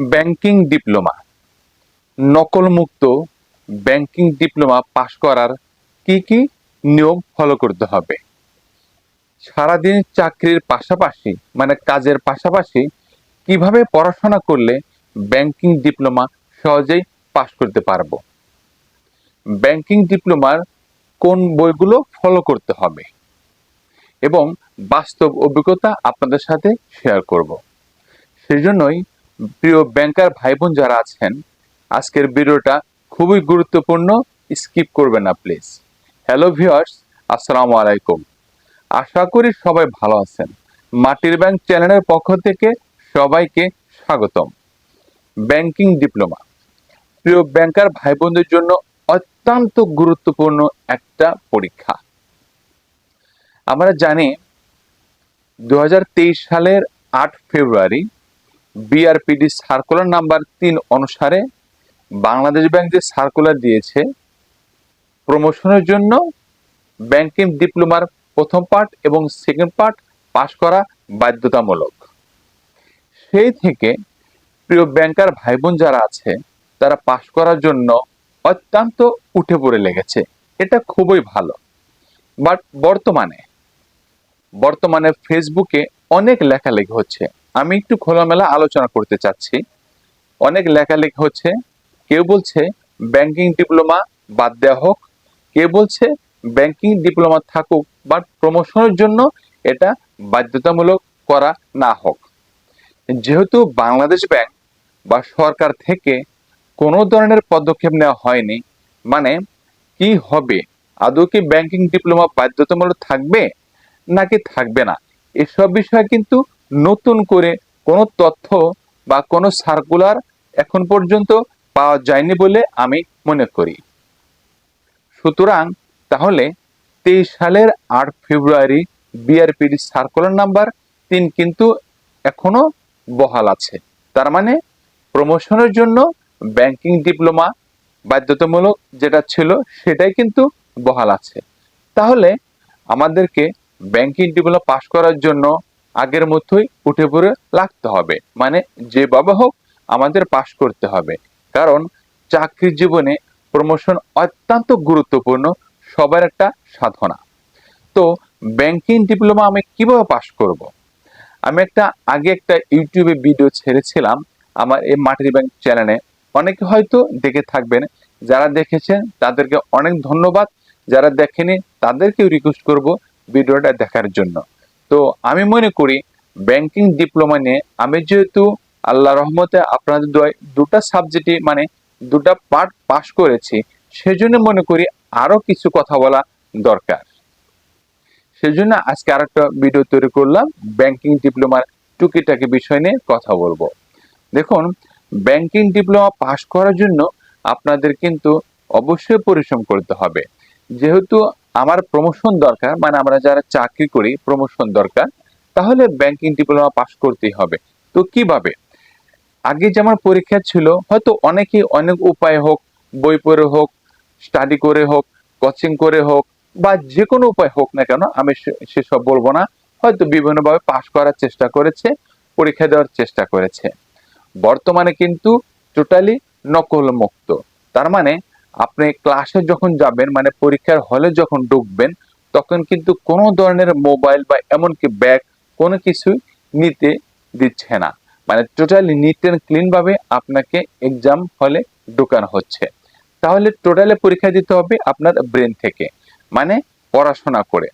Banking diploma. নকলমুক্ত banking diploma পাশ করার কি কি নিয়ম ফলো করতে হবে? সারাদিন চাকরির পাশাপাশি মানে কাজের পাশাপাশি কীভাবে পড়াশোনা করলে ব্যাংকিং ডিপ্লোমা সহজেই পাশ করতে পারব? ব্যাংকিং ডিপ্লোমার কোন বইগুলো ফলো করতে হবে? এবং বাস্তব অভিজ্ঞতা আপনাদের সাথে শেয়ার করব। সেজন্যই প্রিয় ব্যাংকার ভাই বোন যারা আছেন, আজকের ভিডিওটা খুবই গুরুত্বপূর্ণ, স্কিপ করবেন না, প্লিজ। হ্যালো ভিউয়ার্স, আসসালামু আলাইকুম। আশা করি সবাই ভালো আছেন। মাটির ব্যাংক চ্যানেলের পক্ষ থেকে সবাইকে স্বাগতম। Banking diploma. প্রিয় ব্যাংকার ভাই বোনদের জন্য অত্যন্ত গুরুত্বপূর্ণ একটা পরীক্ষা। আমরা জানি, দুহাজার তেইশ সালের আট ফেব্রুয়ারি বিআরপিডি সার্কুলার নাম্বার তিন অনুসারে বাংলাদেশ ব্যাংক যে সার্কুলার দিয়েছে প্রমোশনের জন্য ব্যাংকিং ডিপ্লোমার প্রথম পার্ট এবং সেকেন্ড পার্ট পাশ করা বাধ্যতামূলক। সেই থেকে প্রিয় ব্যাংকার ভাই বোন যারা আছে, তারা পাশ করার জন্য অত্যন্ত উঠে পড়ে লেগেছে। এটা খুবই ভালো। বাট বর্তমানে বর্তমানে ফেসবুকে অনেক লেখালেখি হচ্ছে। আমি একটু খোলামেলা আলোচনা করতে চাচ্ছি। অনেক লেখালেখি হচ্ছে, কেউ বলছে ব্যাংকিং ডিপ্লোমা বাদ দেওয়া হোক, কেউ বলছে ব্যাংকিং ডিপ্লোমা থাকুক বা প্রমোশনের জন্য এটা বাধ্যতামূলক করা না হোক। যেহেতু বাংলাদেশ ব্যাংক বা সরকার থেকে কোনো ধরনের পদক্ষেপ নেওয়া হয়নি মানে কি হবে? আদৌ কি ব্যাংকিং ডিপ্লোমা বাধ্যতামূলক থাকবে? নাকি থাকবে না? এসব বিষয়ে কিন্তু নতুন করে কোনো তথ্য বা কোনো সার্কুলার এখন পর্যন্ত পাওয়া যায়নি বলে আমি মনে করি। সুতরাং তাহলে তেইশ সালের আট ফেব্রুয়ারি বিআরপিডি সার্কুলার নাম্বার তিন কিন্তু এখনও বহাল আছে। তার মানে প্রমোশনের জন্য ব্যাংকিং ডিপ্লোমা বাধ্যতামূলক যেটা ছিল সেটাই কিন্তু বহাল আছে। তাহলে আমাদেরকে ব্যাংকিং ডিপ্লোমা পাশ করার জন্য আগের মতোই উঠে পড়ে লাগতে হবে। মানে যেভাবে হোক, আমাদের পাশ করতে হবে। কারণ চাকরি জীবনে প্রমোশন অত্যন্ত গুরুত্বপূর্ণ, সবার একটা সাধনা। তো ব্যাংকিং ডিপ্লোমা আমি কীভাবে পাশ করব। আমি একটা, আগে একটা ইউটিউবে ভিডিও ছেড়েছিলাম, আমার এই মাটির ব্যাংক চ্যানেলে অনেকে হয়তো দেখে থাকবেন, যারা দেখেছেন, তাদেরকে অনেক ধন্যবাদ। যারা দেখেনি, তাদেরকেও রিকোয়েস্ট করব ভিডিওটা দেখার জন্য। তো আমি মনে করি ব্যাংকিং ডিপ্লোমা নিয়ে আমি যেহেতু আল্লাহ রহমতে আপনাদের দোয়ায় দুটা সাবজেক্টে মানে দুটা পার্ট পাশ করেছি, সেজন্য মনে করি আরও কিছু কথা বলা দরকার। সেজন্য আজকে আর একটা ভিডিও তৈরি করলাম ব্যাংকিং ডিপ্লোমার টুকিটাকি বিষয় নিয়ে কথা বলব। দেখুন ব্যাংকিং ডিপ্লোমা পাশ করার জন্য আপনাদের কিন্তু অবশ্যই পরিশ্রম করতে হবে। যেহেতু আমার প্রমোশন দরকার মানে আমরা যারা চাকরি করি প্রমোশন দরকার, তাহলে ব্যাংকিং ডিপ্লোমা পাশ করতেই হবে। তো কীভাবে? আগে যেমন পরীক্ষা ছিল, হয়তো অনেকেই অনেক উপায় হোক, বই পড়ে হোক স্টাডি করে হোক কোচিং করে হোক, বা যে কোনো উপায় হোক না কেন, আমি সেসব বলব না। হয়তো বিভিন্নভাবে পাশ করার চেষ্টা করেছে, পরীক্ষা দেওয়ার চেষ্টা করেছে। বর্তমানে কিন্তু টোটালি নকল মুক্ত তার মানে আপনি ক্লাসে যখন যাবেন মানে পরীক্ষার হলে যখন ঢুকবেন, তখন কিন্তু কোনো ধরনের মোবাইল বা এমনকি ব্যাগ কোনো কিছুই নিতে দিচ্ছে না। মানে টোটালি নিট অ্যান্ড ক্লিনভাবে আপনাকে এক্সাম হলে ঢোকানো হচ্ছে। তাহলে টোটালি পরীক্ষা দিতে হবে আপনার ব্রেন থেকে মানে পড়াশোনা করে।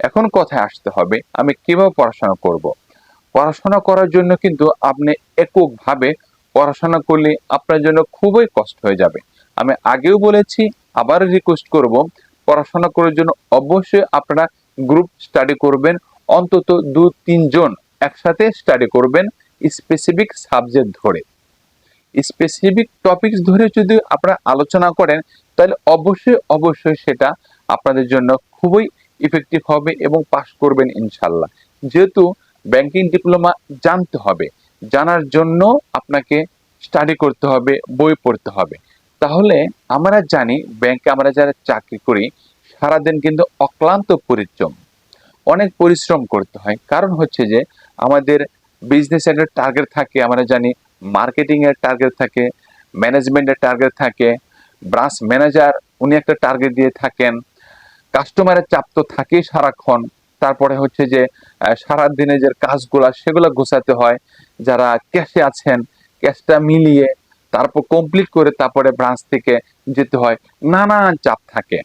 এখন কথায় আসতে হবে, আমি কীভাবে পড়াশোনা করব। পড়াশোনা করার জন্য কিন্তু আপনি এককভাবে পড়াশোনা করলে আপনার জন্য খুবই কষ্ট হয়ে যাবে। আমি আগেও বলেছি, আবার রিকোয়েস্ট করব। পড়াশোনা করার জন্য অবশ্যই আপনারা গ্রুপ স্টাডি করবেন। অন্তত দু তিনজন একসাথে স্টাডি করবেন স্পেসিফিক সাবজেক্ট ধরে। স্পেসিফিক টপিকস ধরে যদি আপনারা আলোচনা করেন, তাহলে অবশ্যই অবশ্যই সেটা আপনাদের জন্য খুবই ইফেক্টিভ হবে এবং পাস করবেন ইনশাল্লাহ। যেহেতু ব্যাংকিং ডিপ্লোমা জানতে হবে, জানার জন্য আপনাকে স্টাডি করতে হবে, বই পড়তে হবে। তাহলে আমরা জানি ব্যাংকে আমরা যারা চাকরি করি সারাদিন কিন্তু অক্লান্ত পরিশ্রম। অনেক পরিশ্রম করতে হয়। কারণ হচ্ছে যে আমাদের বিজনেস একটা টার্গেট থাকে আমরা জানি মার্কেটিং এর টার্গেট থাকে ম্যানেজমেন্টের টার্গেট থাকে ব্রাঞ্চ ম্যানেজার উনি একটা টার্গেট দিয়ে থাকেন কাস্টমারের চাপ তো থাকেই সারাক্ষণ। তারপরে হচ্ছে যে আহ, সারাদিনে যে কাজগুলা সেগুলো গোছাতে হয়। যারা ক্যাশে আছেন ক্যাশটা মিলিয়ে তারপর কমপ্লিট করে তারপরে ব্রাঞ্চ থেকে যেতে হয়। নানান চাপ থাকে।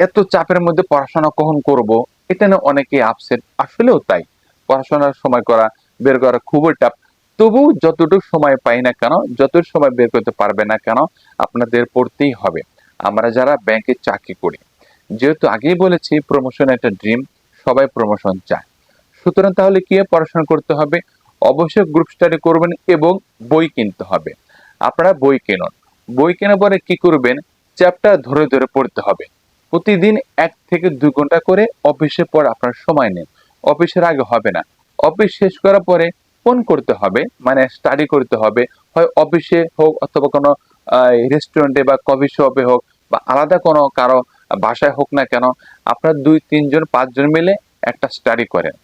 এত চাপের মধ্যে পড়াশোনা কখন করব? এটা নিয়ে অনেকেই আপসেট আসলেও তাই। পড়াশোনার সময় করা, বের করা খুবই টাফ তবু যতটুকু সময় পাই না কেন, যতটুকু সময় বের করতে পারবে না কেন, আপনাদের পড়তেই হবে। আমরা যারা ব্যাংকে চাকরি করি, যেহেতু আগেই বলেছি প্রমোশন একটা ড্রিম সবাই প্রমোশন চায়। সুতরাং তাহলে কি পড়াশোনা করতে হবে? অবশ্যই গ্রুপ স্টাডি করবেন এবং বই কিনতে হবে। আপনারা বই কিনুন। বই কেনার পরে কি করবেন? চ্যাপ্টার ধরে ধরে পড়তে হবে। প্রতিদিন এক থেকে দুই ঘণ্টা করে অফিসে পর আপনার সময় নেন। অফিসের আগে হবে না। অফিস শেষ করার পরে ফোন করতে হবে মানে স্টাডি করতে হবে। হয় অফিসে হোক অথবা কোনো রেস্টুরেন্টে বা কফি শপে হোক বা আলাদা কোনো কারও বাসায় হোক না কেন, আপনার দুই, তিনজন, পাঁচজন মিলে একটা স্টাডি করেন।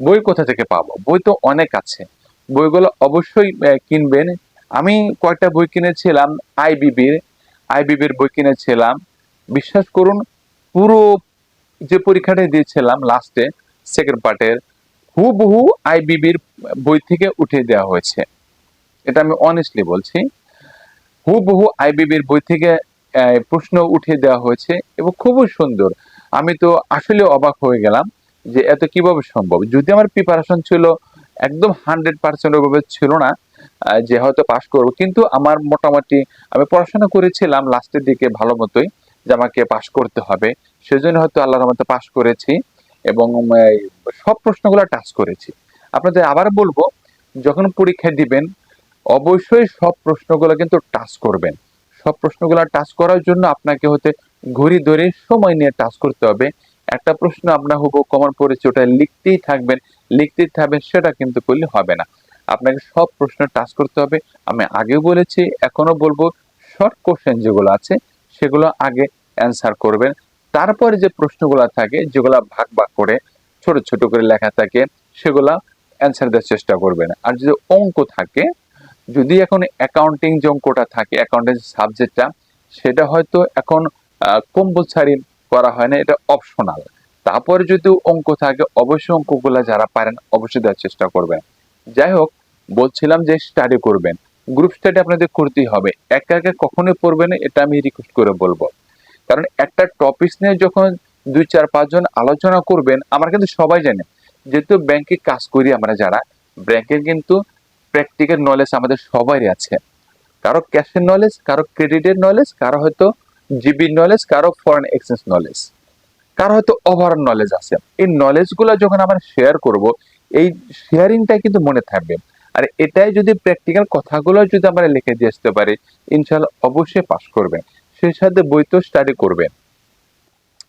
বই কোথা থেকে পাবো? বই তো অনেক আছে। বইগুলো অবশ্যই কিনবেন। আমি কয়েকটা বই কিনেছিলাম আইবিবির আইবিবির বই কিনেছিলাম। বিশ্বাস করুন, পুরো যে পরীক্ষাটা দিয়েছিলাম লাস্টে সেকেন্ড পার্টের হুবহু আইবিবির বই থেকে উঠে দেওয়া হয়েছে। এটা আমি অনেস্টলি বলছি। হুবহু আইবিবির বই থেকে প্রশ্ন উঠে দেওয়া হয়েছে এবং খুবই সুন্দর। আমি তো আসলে অবাক হয়ে গেলাম। যে এত কীভাবে সম্ভব? যদি আমার প্রিপারেশন ছিল একদম হান্ড্রেড পার্সেন্ট ওভাবে ছিল না যে হয়তো পাশ করব, কিন্তু আমার মোটামুটি আমি পড়াশোনা করেছিলাম লাস্টের দিকে ভালো মতোই, যে আমাকে পাশ করতে হবে। সেজন্য হয়তো আল্লাহর মতো পাশ করেছি এবং সব প্রশ্নগুলো টাচ করেছি। আপনাদের আবার বলব, যখন পরীক্ষা দিবেন, অবশ্যই সব প্রশ্নগুলো কিন্তু টাচ করবেন। সব প্রশ্নগুলো টাচ করার জন্য আপনাকে হতে ঘড়ি ধরে সময় নিয়ে টাচ করতে হবে। একটা প্রশ্ন আপনার হুবু কমন পড়েছে, ওটা লিখতেই থাকবেন লিখতেই থাকবেন, সেটা কিন্তু করলে হবে না। আপনাকে সব প্রশ্ন টাচ করতে হবে। আমি আগেও বলেছি এখনও বলব শর্ট কোশ্চেন যেগুলো আছে, সেগুলো আগে অ্যান্সার করবেন। তারপরে যে প্রশ্নগুলো থাকে, যেগুলো ভাগ ভাগ করে, ছোট ছোট করে লেখা থাকে, সেগুলা অ্যান্সার দেওয়ার চেষ্টা করবেন। আর যদি অঙ্ক থাকে, যদি এখন অ্যাকাউন্টিং যে অঙ্কটা থাকে অ্যাকাউন্টিং সাবজেক্টটা সেটা হয়তো এখন কম্পালসারি করা হয় না এটা অপশনাল তারপরে যদি অঙ্ক থাকে অবশ্যই অঙ্কগুলা যারা পারেন অবশ্যই দেওয়ার চেষ্টা করবেন। যাই হোক বলছিলাম যে স্টাডি করবেন। গ্রুপ স্টাডি আপনাদের করতেই হবে। একা একা কখনোই পড়বেন না, এটা আমি রিকোয়েস্ট করে বলব। কারণ একটা টপিক নিয়ে যখন দুই চার পাঁচজন আলোচনা করবেন আমরা কিন্তু সবাই জানি যেহেতু ব্যাংকে কাজ করি আমরা যারা ব্যাংকের কিন্তু প্র্যাকটিক্যাল নলেজ আমাদের সবারই আছে। কারও ক্যাশের নলেজ কারও ক্রেডিটের নলেজ কারও হয়তো জিবির নলেজ কারও ফরেন এক্সচেঞ্জ নলেজ কারও হয়তো ওভারঅল নলেজ আছে। এই নলেজগুলো যখন আমরা শেয়ার করব, এই শেয়ারিংটা কিন্তু মনে থাকবে। আর এটাই যদি প্র্যাকটিক্যাল কথাগুলো যদি আমরা লিখে দিয়ে আসতে পারি ইনশাল্লাহ অবশ্যই পাস করবেন। সেই সাথে বই তো স্টাডি করবেন।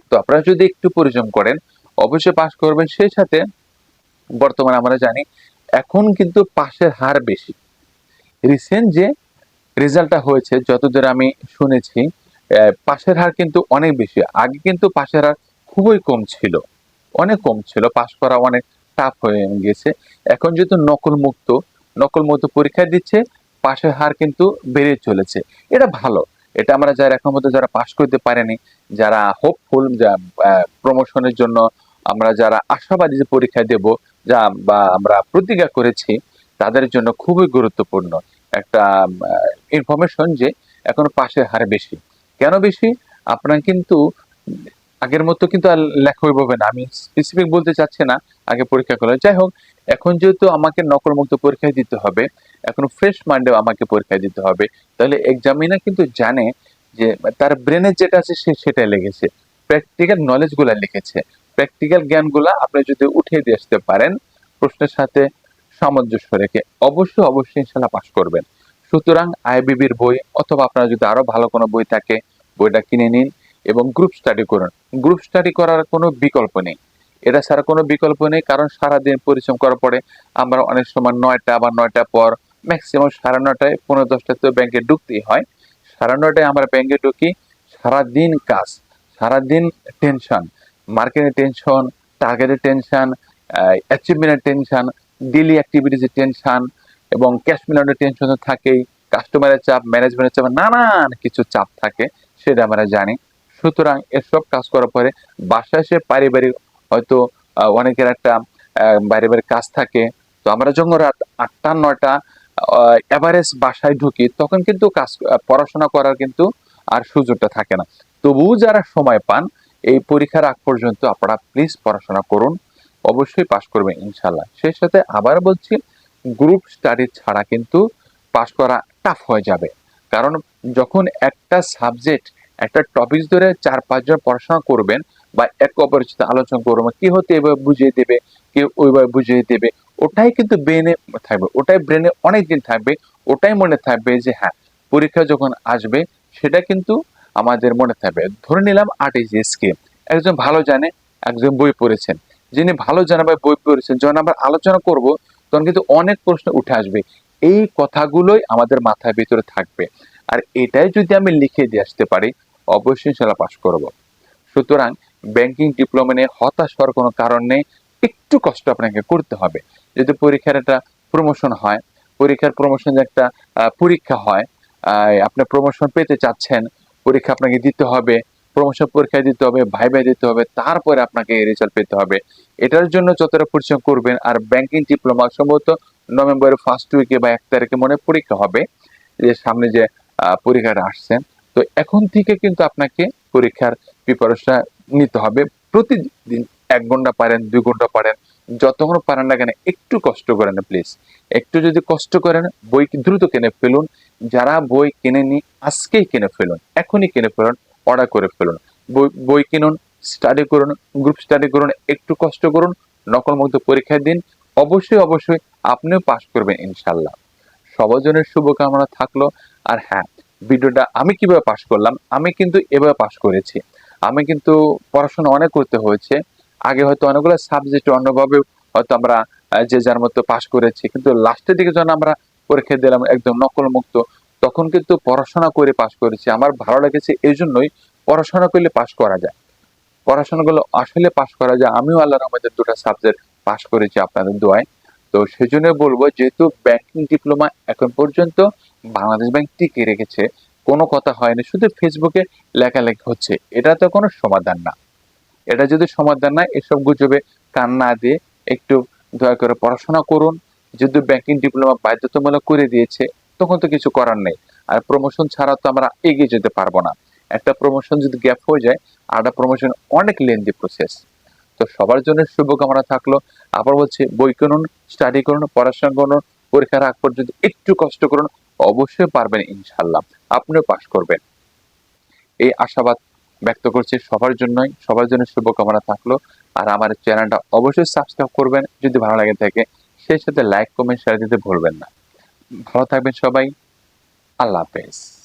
তো আপনারা যদি একটু পরিশ্রম করেন, অবশ্যই পাস করবেন। সেই সাথে বর্তমানে আমরা জানি, এখন কিন্তু পাশের হার বেশি। রিসেন্ট যে রেজাল্টটা হয়েছে, যতদূর আমি শুনেছি পাশের হার কিন্তু অনেক বেশি। আগে কিন্তু পাশের হার খুবই কম ছিল। অনেক কম ছিল। পাশ করা অনেক টাফ হয়ে গেছে। এখন যেহেতু নকল মুক্ত নকল মুক্ত পরীক্ষা দিচ্ছে, পাশের হার কিন্তু বেড়ে চলেছে। এটা ভালো। এটা আমরা যারা এখন মধ্যে যারা পাশ করতে পারেনি, যারা হোপফুল যা প্রমোশনের জন্য আমরা যারা আশাবাদী যে পরীক্ষা দেব, যা বা আমরা প্রতিজ্ঞা করেছি, তাদের জন্য খুবই গুরুত্বপূর্ণ একটা ইনফরমেশন যে এখন পাশের হার বেশি। কেন বেশি? আপনার কিন্তু আগের মতো কিন্তু আর লেখা হইবে না। আমি স্পেসিফিক বলতে চাচ্ছি না, আগে পরীক্ষা করে। যাই হোক, এখন যেহেতু আমাকে নকল মুক্ত পরীক্ষা দিতে হবে, এখন ফ্রেশ মাইন্ডে আমাকে পরীক্ষা দিতে হবে, তাহলে এক্সামিনার কিন্তু জানে যে তার ব্রেনের যেটা আছে সে সেটাই লেগেছে প্র্যাকটিক্যাল নলেজগুলা লিখেছে। প্র্যাকটিক্যাল জ্ঞানগুলা আপনি যদি উঠিয়ে দিয়ে আসতে পারেন, প্রশ্নের সাথে সামঞ্জস্য রেখে অবশ্যই অবশ্যই ইনশাল্লাহ পাস করবেন। সুতরাং আইবিবির বই অথবা আপনার যদি আরও ভালো কোনো বই থাকে বইটা কিনে নিন এবং গ্রুপ স্টাডি করুন। গ্রুপ স্টাডি করার কোনো বিকল্প নেই। এটা ছাড়া কোনো বিকল্প নেই, কারণ সারাদিন পরিশ্রম করার পরে আমরা অনেক সময় নয়টা বা নয়টা পর ম্যাক্সিমাম সাড়ে নটায় পনেরো দশটায় তো ব্যাংকে ঢুকতেই হয়। সাড়ে নটায় আমরা ব্যাংকে ঢুকি, সারাদিন কাজ, সারাদিন টেনশন মার্কেটের টেনশন টার্গেটের টেনশন অ্যাচিভমেন্টের টেনশন ডেলি অ্যাক্টিভিটিসের টেনশন এবং ক্যাশ মিলানোর টেনশন তো থাকেই কাস্টমারের চাপ ম্যানেজমেন্টের চাপ, নানান কিছু চাপ থাকে। সেটা আমরা জানি। সুতরাং এসব কাজ করার পরে বাসায় সে পারিবারিক হয়তো অনেকের একটা বাইরে বাইরে কাজ থাকে। তো আমরা যখন রাত আটটা, নয়টা এভারেজ বাসায় ঢুকি, তখন কিন্তু কাজ পড়াশোনা করার কিন্তু আর সুযোগটা থাকে না। তবুও যারা সময় পান, এই পরীক্ষার আগ পর্যন্ত আপনারা প্লিজ পড়াশোনা করুন। অবশ্যই পাশ করবেন ইনশাল্লাহ সেই সাথে আবার বলছি গ্রুপ স্টাডি ছাড়া কিন্তু পাশ করা টাফ হয়ে যাবে। কারণ যখন একটা সাবজেক্ট একটা টপিক ধরে চার পাঁচজন পড়াশোনা করবেন বা এক অপরের সাথে আলোচনা করবেন কি হতে এভাবে বুঝিয়ে দেবে, কেউ ওইভাবে বুঝিয়ে দেবে, ওটাই কিন্তু ব্রেনে থাকবে, ওটাই ব্রেনে অনেক দিন থাকবে, ওটাই মনে থাকবে যে হ্যাঁ পরীক্ষা যখন আসবে, সেটা কিন্তু আমাদের মনে থাকবে। ধরে নিলাম আর্ট ইজ স্কিম একজন ভালো জানে, একজন বই পড়েছেন। যিনি ভালো জানে বা বই পড়েছেন, যখন আমরা আলোচনা করব, তখন কিন্তু অনেক প্রশ্ন উঠে আসবে। এই কথাগুলোই আমাদের মাথার ভিতরে থাকবে। আর এটাই যদি আমি লিখে দিয়ে আসতে পারি, অবশ্যই ইনশাল্লাহ পাশ করব। সুতরাং ব্যাংকিং ডিপ্লোমা নিয়ে হতাশ হওয়ার কোনো কারণ নেই, একটু কষ্ট আপনাকে করতে হবে। যদি পরীক্ষার একটা প্রমোশন হয়, পরীক্ষার প্রমোশন একটা পরীক্ষা হয় আপনি প্রমোশন পেতে চাচ্ছেন, পরীক্ষা আপনাকে দিতে হবে প্রমোশন পরীক্ষা দিতে হবে, ভাই ভাই দিতে হবে, তারপরে আপনাকে রেজাল্ট পেতে হবে। এটার জন্য যতটা পরিশ্রম করবেন, আর ব্যাংকিং ডিপ্লোমা সম্ভবত নভেম্বরের ফার্স্ট উইকে বা এক তারিখে মনে পরীক্ষা হবে, যে সামনে যে পরীক্ষাটা আসছে তো এখন থেকে কিন্তু আপনাকে পরীক্ষার প্রিপারেশন নিতে হবে। প্রতিদিন এক ঘণ্টা পারেন, দুই ঘণ্টা পারেন যতক্ষণ পারেন না কেন, একটু কষ্ট করেন প্লিজ একটু যদি কষ্ট করেন, বই দ্রুত কিনে ফেলুন। যারা বই কিনেনি, আজকেই কিনে ফেলুন। এখনই কিনে ফেলুন অর্ডার করে ফেলুন। বই বই কিনুন স্টাডি করুন গ্রুপ স্টাডি করুন, একটু কষ্ট করুন নকল মুক্ত পরীক্ষা দিন। অবশ্যই অবশ্যই আপনিও পাশ করবেন ইনশাল্লাহ সবার জন্য শুভকামনা থাকল। আর হ্যাঁ ভিডিওটা আমি কীভাবে পাশ করলাম, আমি কিন্তু এভাবে পাশ করেছি। আমি কিন্তু পড়াশোনা অনেক করতে হয়েছে। আগে হয়তো অনেকগুলো সাবজেক্ট অন্যভাবে হয়তো আমরা যে যার মতো পাশ করেছি। কিন্তু লাস্টের দিকে যখন আমরা পরীক্ষা দিলাম, একদম নকল মুক্ত তখন কিন্তু পড়াশোনা করে পাশ করেছি। আমার ভালো লেগেছে এই জন্যই পড়াশোনা করলে পাশ করা যায়। পড়াশোনাগুলো আসলে পাশ করা যায়। আমিও আল্লাহর আমাদের দুটো সাবজেক্ট পাশ করেছি আপনাদের দোয়ায়। তো সেই জন্য বলব, যেহেতু ব্যাংকিং ডিপ্লোমা এখন পর্যন্ত বাংলাদেশ ব্যাংক টিকে রেখেছে, কোনো কথা হয়নি, শুধু ফেসবুকে লেখালেখি হচ্ছে। এটা তো কোনো সমাধান না। এটা যদি সমাধান না, এসব গুজবে কান না দিয়ে একটু দয়া করে পড়াশোনা করুন। যদি ব্যাংকিং ডিপ্লোমা বাধ্যতামূলক করে দিয়েছে, তখন তো কিছু করার নেই। আর প্রমোশন ছাড়া তো আমরা এগিয়ে যেতে পারব না। একটা প্রমোশন যদি গ্যাপ হয়ে যায় আরেকটা প্রমোশন অনেক লেন্দি প্রসেস তো সবার জন্য শুভকামনা থাকল। আবার বলছি, বই কিনুন স্টাডি করুন, পড়াশোনা করুন, পরীক্ষার আগ পর্যন্ত একটু কষ্ট করুন। অবশ্যই পারবেন ইনশাল্লাহ আপনিও পাশ করবেন। এই আশাবাদ ব্যক্ত করছি সবার জন্যই। সবার জন্য শুভকামনা থাকল। আর আমার চ্যানেলটা অবশ্যই সাবস্ক্রাইব করবেন। যদি ভালো লাগে থাকে, সেই সাথে লাইক কমেন্ট শেয়ার দিতে ভুলবেন না। ভালো থাকবেন সবাই। আল্লাহ হাফেজ।